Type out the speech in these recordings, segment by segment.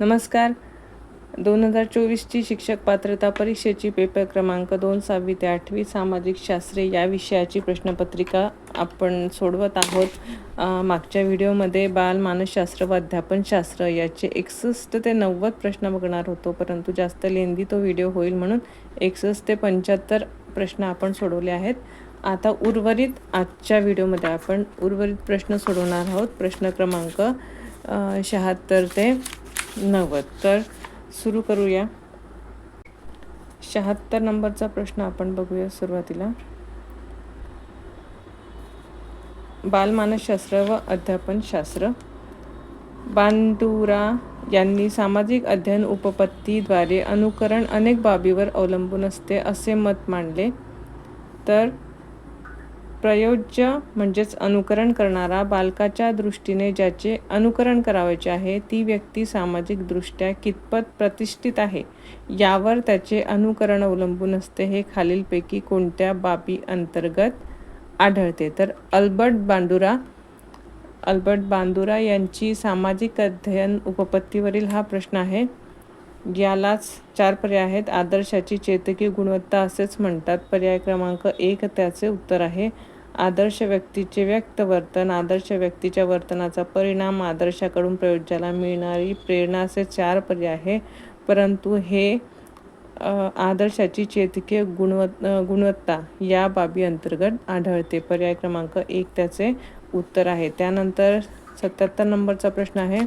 नमस्कार. दोन हजार चोवीसची शिक्षक पात्रता परीक्षेची पेपर क्रमांक दोन सहावी ते आठवी सामाजिक शास्त्रे या विषयाची प्रश्नपत्रिका आपण सोडवत आहोत. मागच्या व्हिडिओमध्ये बाल मानसशास्त्र व अध्यापनशास्त्र याचे एकसष्ट ते नव्वद प्रश्न बघणार होतो परंतु जास्त लेंदी तो व्हिडिओ होईल म्हणून एकसष्ट ते पंच्याहत्तर प्रश्न आपण सोडवले आहेत. आता उर्वरित आजच्या व्हिडिओमध्ये आपण उर्वरित प्रश्न सोडवणार आहोत. प्रश्न क्रमांक शहात्तर ते नव्वद. तर सुरू करूया. शहात्तर नंबरचा प्रश्न आपण बघूया सुरुवातीला. बालमानसशास्त्र व अध्यापनशास्त्र. बांडुरा यांनी सामाजिक अध्ययन उपपत्तीद्वारे अनुकरण अनेक बाबीवर अवलंबून असते असे मत मांडले. तर प्रयोज्य म्हणजेच अनुकरण करणारा बालकाच्या दृष्टीने ज्याचे अनुकरण करावयाचे आहे ती व्यक्ती सामाजिकदृष्ट्या कितपत प्रतिष्ठित आहे यावर त्याचे अनुकरण अवलंबून असते हे खालीलपैकी कोणत्या बाबी अंतर्गत आढळते? तर अल्बर्ट बांडुरा अल्बर्ट बांदुरा यांची सामाजिक अध्ययन उपपत्तीवरील हा प्रश्न आहे. यालाच चार पर्याय आहेत. आदर्शाची चेतकी गुणवत्ता असेच म्हणतात. पर्याय क्रमांक एक त्याचे उत्तर आहे. आदर्श व्यक्तीचे व्यक्त वर्तन आदर्श व्यक्तीच्या वर्तनाचा परिणाम आदर्शाकडून प्रयोज्याला मिळणारी प्रेरणा असे चार पर्याय आहे. परंतु हे आदर्शाची चेतकीय गुणवत् गुणवत्ता या बाबी अंतर्गत आढळते. पर्याय क्रमांक एक त्याचे उत्तर आहे. त्यानंतर सत्याहत्तर नंबरचा प्रश्न आहे.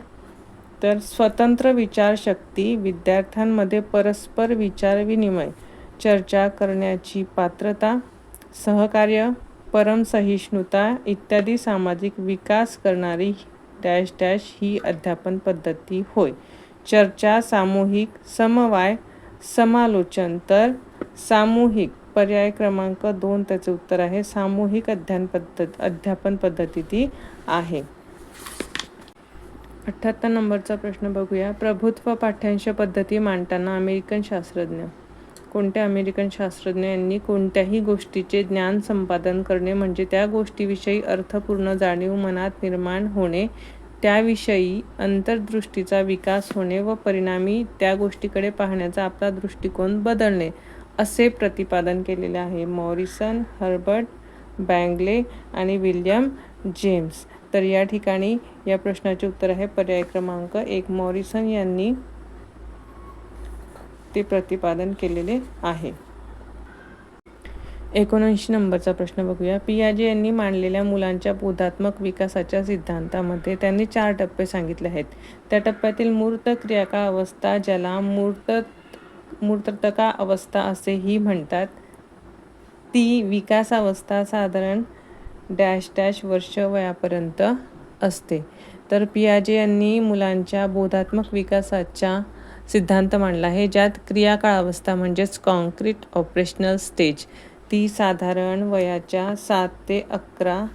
तर स्वतंत्र विचारशक्ती विद्यार्थ्यांमध्ये परस्पर विचारविनिमय चर्चा करण्याची पात्रता सहकार्य परमसहिष्णुता इत्यादी सामाजिक विकास करणारी डॅश डॅश ही अध्यापन पद्धती होय. चर्चा सामूहिक समवाय समालोचन तर सामूहिक पर्याय क्रमांक दोन त्याचे उत्तर आहे. सामूहिक अध्ययन पद्धत अध्यापन पद्धती ती आहे. अठ्ठ्याहत्तर नंबरचा प्रश्न बघूया. प्रभुत्व पाठ्यांश पद्धती मांडताना अमेरिकन शास्त्रज्ञ कोणत्या अमेरिकन शास्त्रज्ञ यांनी कोणत्याही गोष्टीचे ज्ञान संपादन करणे म्हणजे त्या गोष्टीविषयी अर्थपूर्ण जाणीव मनात निर्माण होणे त्याविषयी अंतर्दृष्टीचा विकास होणे व परिणामी त्या गोष्टीकडे पाहण्याचा आपला दृष्टिकोन बदलणे असे प्रतिपादन केलेले आहे. मॉरिसन हर्बर्ट बँगले आणि विल्यम जेम्स. तर या ठिकाणी या प्रश्नाचे उत्तर आहे. पर्याय क्रमांक एक मॉरिसन यांनी ते प्रतिपादन केलेले आहे. एकोणऐंशी नंबरचा प्रश्न बघूया. पियाजे यांनी मांडलेल्या मुलांच्या बोधात्मक विकासाच्या सिद्धांतामध्ये त्यांनी चार टप्पे सांगितले आहेत. त्या टप्प्यातील मूर्त क्रियाकाळ अवस्था ज्याला मूर्त मूर्तका अवस्था असेही म्हणतात ती विकासावस्था साधारण डॅश डॅश वर्ष वयापर्यंत असते. तर पियाजे यांनी मुलांच्या बोधात्मक विकासाच्या सिद्धांत मांडला आहे ज्यात क्रियाकाळावस्था म्हणजेच कॉन्क्रीट ऑपरेशनल स्टेज ती साधारण वयाच्या सात ते अकरा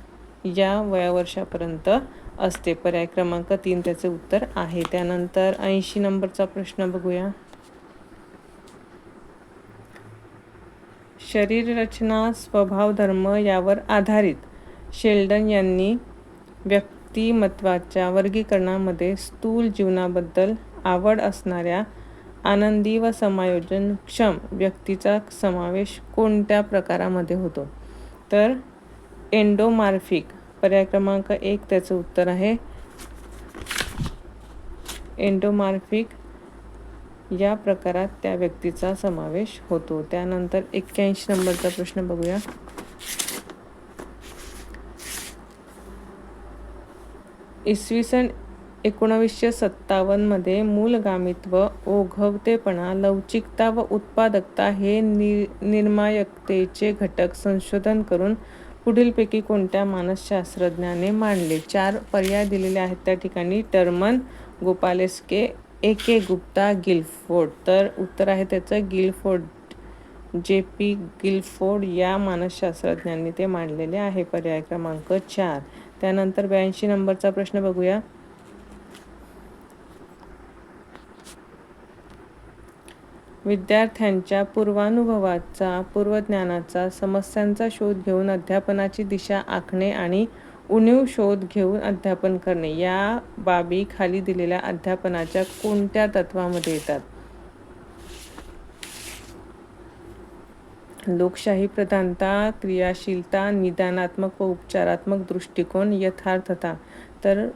या वयावर्षापर्यंत असते. पर्याय क्रमांक तीन त्याचे उत्तर आहे. त्यानंतर ऐंशी नंबरचा प्रश्न बघूया. शरीररचना स्वभाव धर्म यावर आधारित शेल्डन यांनी व्यक्तिमत्वाच्या वर्गीकरणामध्ये स्थूल जीवनाबद्दल आवड असणाऱ्या आनंदी व समायोजनक्षम व्यक्तीचा समावेश कोणत्या प्रकारामध्ये होतो? तर एंडोमार्फिक पर्याय क्रमांक एक त्याचं उत्तर आहे. एंडोमार्फिक या प्रकारात त्या व्यक्तीचा समावेश होतो. त्यानंतर एक्क्याऐंशी नंबरचा प्रश्न बघूया. इसवी सन एकोणावीसशे सत्तावन्नमध्ये मूलगामित्व ओघवतेपणा लवचिकता व उत्पादकता हे नि निर्मायकतेचे घटक संशोधन करून पुढीलपैकी कोणत्या मानसशास्त्रज्ञाने मांडले? चार पर्याय दिलेले आहेत त्या ठिकाणी. टर्मन गोपालेस्के ए के गुप्ता गिलफोर्ड. तर उत्तर आहे त्याचं गिलफोर्ड जे पी गिलफोर्ड या मानसशास्त्रज्ञांनी ते मांडलेले आहे. पर्याय क्रमांक चार. त्यानंतर ब्याऐंशी नंबरचा प्रश्न बघूया. विद्यार्थ्यांच्या पूर्वानुभवाचा पूर्वज्ञानाचा समस्यांचा शोध घेऊन अध्यापनाची दिशा आखणे आणि उणीव शोध घेऊन अध्यापन करणे या बाबी खाली दिलेल्या अध्यापनाच्या कोणत्या तत्वामध्ये येतात? लोकशाही प्रधानता क्रियाशीलता निदानात्मक व उपचारात्मक दृष्टिकोन यथार्थता. तर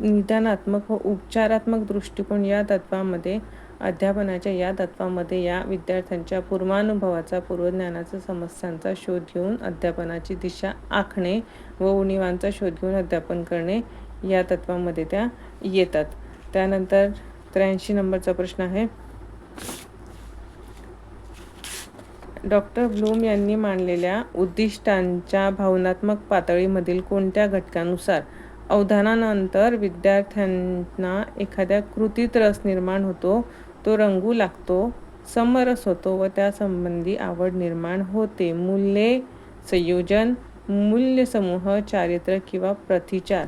निदानात्मक व उपचारात्मक दृष्टिकोन या तत्वामध्ये अध्यापनाच्या या तत्वामध्ये या विद्यार्थ्यांच्या पूर्वानुभवाचा पूर्वज्ञानाचा समस्यांचा शोध घेऊन अध्यापनाची दिशा आखणे व उणीवांचा शोध घेऊन अध्यापन करणे या तत्वामध्ये त्या येतात. त्यानंतर त्र्याऐंशी नंबरचा प्रश्न आहे. डॉक्टर ब्लूम यांनी मांडलेल्या उद्दिष्टांच्या भावनात्मक पातळीमधील कोणत्या घटकानुसार अवधानानंतर विद्यार्थ्यांना एखाद्या कृतीत रस निर्माण होतो तो रंगू लागतो समरस होतो व त्यासंबंधी आवड निर्माण होते. मूल्ये संयोजन मूल्यसमूह चारित्र्य किंवा प्रतिचार.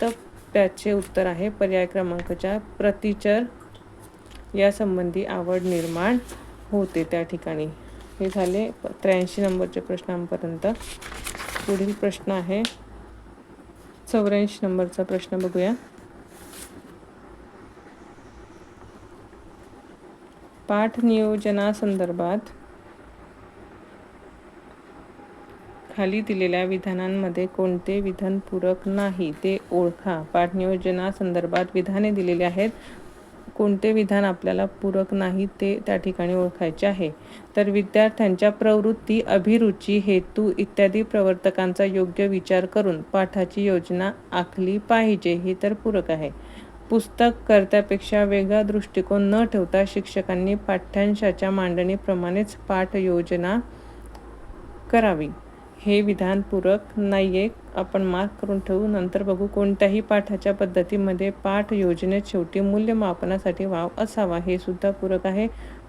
तर त्याचे उत्तर आहे पर्याय क्रमांक चार प्रतिचर. यासंबंधी आवड निर्माण होते त्या ठिकाणी. हे झाले त्र्याऐंशी नंबरच्या प्रश्नांपर्यंत पुढील प्रश्न आहे. चौऱ्याऐंशी नंबरचा प्रश्न बघूया. पाठ नियोजनासंदर्भात खाली दिलेल्या विधानांमध्ये कोणते विधान पूरक नाही ते ओळखा. पाठ नियोजनासंदर्भात विधाने दिलेली आहेत. कोणते विधान आपल्याला पूरक नाही ते त्या ठिकाणी ओळखायचे आहे. तर विद्यार्थ्यांच्या प्रवृत्ती अभिरुची हेतू इत्यादी प्रवर्तकांचा योग्य विचार करून पाठाची योजना आखली पाहिजे हे तर पूरक आहे. पुस्तक कर्त्यापेक्षा वेगळा दृष्टिकोन न ठेवता शिक्षकांनी पाठ्यांशाच्या मांडणीप्रमाणेच पाठ योजना करावी. हे विधान पूरक नाही आहे आपण मार्क करून ठेवू नंतर बघू कोणत्याही पाठाच्या पद्धतीमध्ये पाठ योजनेत शेवटी मूल्यमापनासाठी वाव असावा हे सुद्धा पूरक आहे.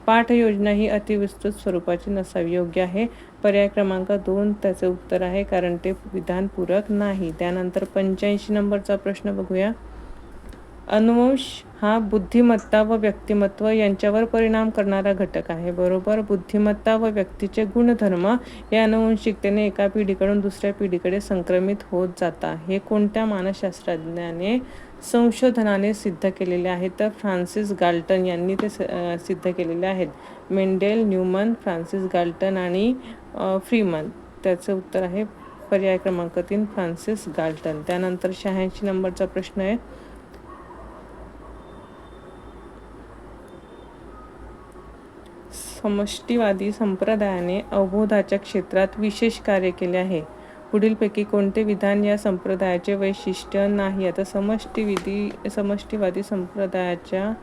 पाठ योजना ही अतिविस्तृत स्वरूपाची नसावी योग्य आहे. पर्याय क्रमांक दोन त्याचे उत्तर आहे कारण ते विधानपूरक नाही. त्यानंतर पंच्याऐंशी नंबरचा प्रश्न बघूया. अनुवंश हा बुद्धिमत्ता व व्यक्तिमत्व यांच्यावर परिणाम करणारा घटक आहे. बरोबर? बुद्धिमत्ता व व्यक्तीचे गुणधर्म या अनुवंशिकतेने एका पिढीकडून दुसऱ्या पिढीकडे संक्रमित होत जाता हे कोणत्या मानसशास्त्रज्ञाने संशोधनाने सिद्ध केलेले आहे? तर फ्रान्सिस गाल्टन यांनी ते सिद्ध केलेले आहेत. मेंडेल न्यूमन फ्रान्सिस गाल्टन आणि फ्रीमन. त्याचं उत्तर आहे पर्याय क्रमांक तीन फ्रान्सिस गाल्टन. त्यानंतर शहाऐंशी नंबरचा प्रश्न आहे. समष्टीवादी संप्रदायाने अवबोधाच्या क्षेत्रात विशेष कार्य केले आहे. पुढीलपैकी कोणते विधान या संप्रदायाचे वैशिष्ट्य नाही? आता समष्टीविधी समष्टीवादी संप्रदायाच्या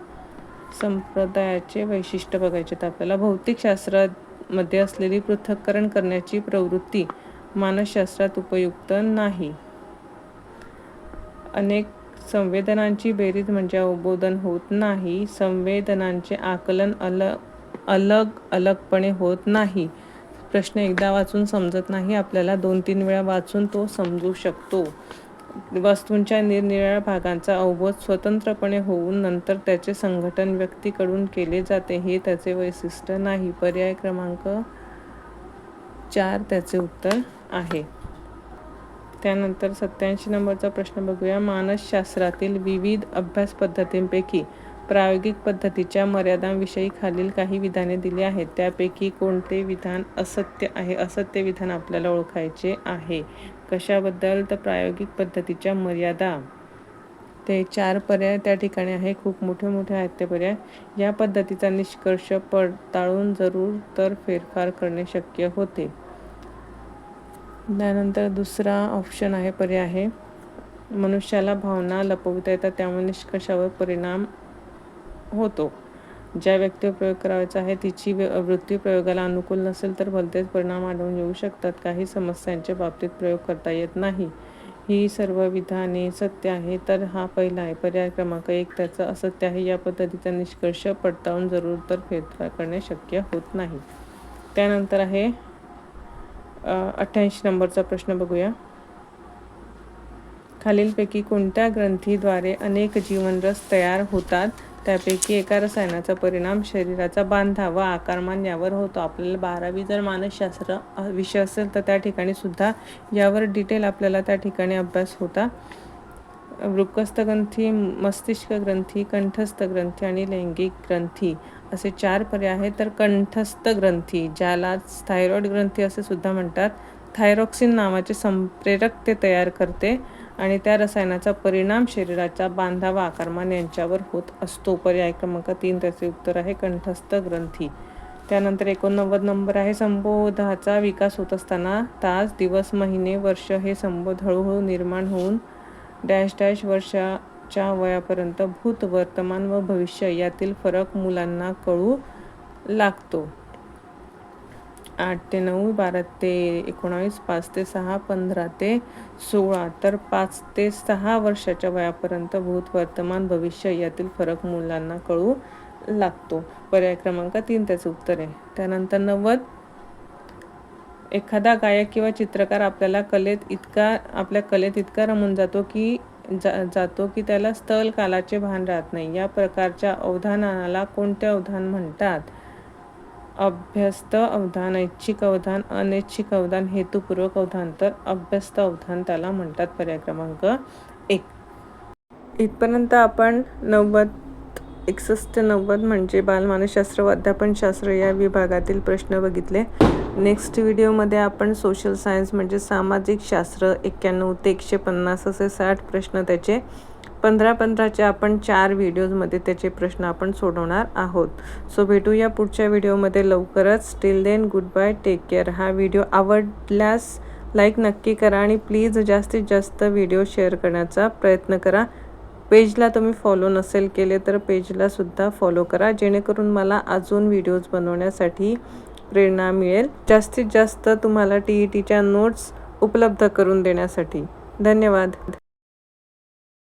संप्रदायाचे वैशिष्ट्य बघायचे तर आपल्याला भौतिकशास्त्रामध्ये असलेली पृथक्करण करण्याची प्रवृत्ती मानसशास्त्रात उपयुक्त नाही. अनेक संवेदनांची बेरीज म्हणजे अवबोधन होत नाही. संवेदनांचे आकलन अल अलग अलगपणे होत नाही. प्रश्न एकदा वाचून समजत नाही आपल्याला दोन तीन वेळा वाचून तो समजू शकतो. वस्तूंच्या निरनिराळ्या भागांचा अवबोध स्वतंत्रपणे होऊन नंतर त्याचे संघटन व्यक्तीकडून केले जाते हे त्याचे वैशिष्ट्य नाही. पर्याय क्रमांक चार त्याचे उत्तर आहे. त्यानंतर सत्याऐंशी नंबरचा प्रश्न बघूया. मानसशास्त्रातील विविध अभ्यास पद्धतींपैकी प्रायोगिक पद्धतीच्या मर्यादांविषयी खालील काही विधाने दिली आहेत. त्यापैकी कोणते विधान असत्य आहे? असत्य विधान आपल्याला ओळखायचे आहे. कशाबद्दल? तर प्रायोगिक पद्धतीच्या मर्यादा. ते चार पर्याय त्या ठिकाणी आहे. खूप मोठे मोठे आहेत ते पर्याय. या पद्धतीचा निष्कर्ष पडताळून जरूर तर फेरफार करणे शक्य होते. त्यानंतर दुसरा ऑप्शन आहे पर्याय आहे. मनुष्याला भावना लपविता येतात त्यामुळे निष्कर्षावर परिणाम होतो. ज्या व्यक्तीवर प्रयोग करावायचा आहे तिची वृत्ती प्रयोगाला अनुकूल नसेल तर भलतेच परिणाम आढळून येऊ शकतात. काही समस्यांच्या बाबतीत प्रयोग करता येत नाही. ही सर्व विधाने सत्य आहे तर हा पहिला आहे. पर्याय क्रमांक एक त्याचं असत्य आहे. या पद्धतीचा निष्कर्ष पडताळून जरूर तर फेरफार करणे शक्य होत नाही. त्यानंतर आहे अठ्ठ्याऐंशी नंबरचा प्रश्न बघूया. खालीलपैकी कोणत्या ग्रंथीद्वारे अनेक जीवनरस तयार होतात? त्यापैकी एका रसायनाचा परिणाम शरीराचा बांधा व आकारमान यावर होतो. आपल्याला बारावी जर मानसशास्त्र विषय असेल तर त्या ठिकाणी सुद्धा यावर डिटेल आपल्याला त्या ठिकाणी अभ्यास होता. वृक्कस्थ ग्रंथी मस्तिष्क ग्रंथी कंठस्थ ग्रंथी आणि लैंगिक ग्रंथी असे चार पर्याय आहेत. तर कंठस्थ ग्रंथी ज्याला थायरॉइड ग्रंथी असे सुद्धा म्हणतात थायरॉक्सिन नावाचे संप्रेरक ते तयार करते. आणि त्या रसायनाचा परिणाम शरीराच्या बांधा व आकारमान यांच्यावर होत असतो. पर्याय क्रमांक तीन त्याचे उत्तर आहे कंठस्थ ग्रंथी. त्यानंतर एकोणनव्वद नंबर आहे संबोधाचा विकास होत असताना तास दिवस महिने वर्ष हे संबोध हळूहळू निर्माण होऊन डॅश डॅश वर्षाच्या वयापर्यंत भूत वर्तमान व भविष्य यातील फरक मुलांना कळू लागतो. आठ ते नऊ बारा ते एकोणावीस पाच ते सहा पंधरा ते सोळा तर पाच ते सहा वर्षाच्या वयापर्यंत भूत वर्तमान भविष्य यातील फरक मुलांना कळू लागतो. पर्याय क्रमांक तीन त्याचं उत्तर आहे. त्यानंतर नव्वद एखादा गायक किंवा चित्रकार आपल्याला कलेत इतका आपल्या कलेत इतका रमून जातो की जा जातो की त्याला स्थल कालाचे भान राहत नाही. या प्रकारच्या अवधानाला कोणते अवधान म्हणतात? अभ्यस्त अवधान ऐच्छिक अवधान अनैच्छिक अवधान हेतुपूर्वक अवधान. तर अभ्यस्त अवधान त्याला म्हणतात पर्याय क्रमांक एक. इथपर्यंत आपण नव्वद एकसष्ट नव्वद म्हणजे बालमानसशास्त्र व अध्यापनशास्त्र या विभागातील प्रश्न बघितले. नेक्स्ट व्हिडिओमध्ये आपण सोशल सायन्स म्हणजे सामाजिक शास्त्र एक्क्याण्णव ते एकशे पन्नास असे साठ प्रश्न त्याचे पंधरा पंधराचे आपण चार व्हिडिओजमध्ये त्याचे प्रश्न आपण सोडवणार आहोत. सो भेटूया पुढच्या व्हिडिओमध्ये लवकरच. Still then good bye take care हा व्हिडिओ आवडल्यास लाईक नक्की करा आणि प्लीज जास्तीत जास्त व्हिडिओ शेअर करण्याचा प्रयत्न करा. पेजला तुम्ही फॉलो नसेल केले तर पेजलासुद्धा फॉलो करा. जेणेकरून मला अजून व्हिडिओज बनवण्यासाठी प्रेरणा मिळेल. जास्तीत जास्त तुम्हाला टी ई टीच्या नोट्स उपलब्ध करून देण्यासाठी. धन्यवाद.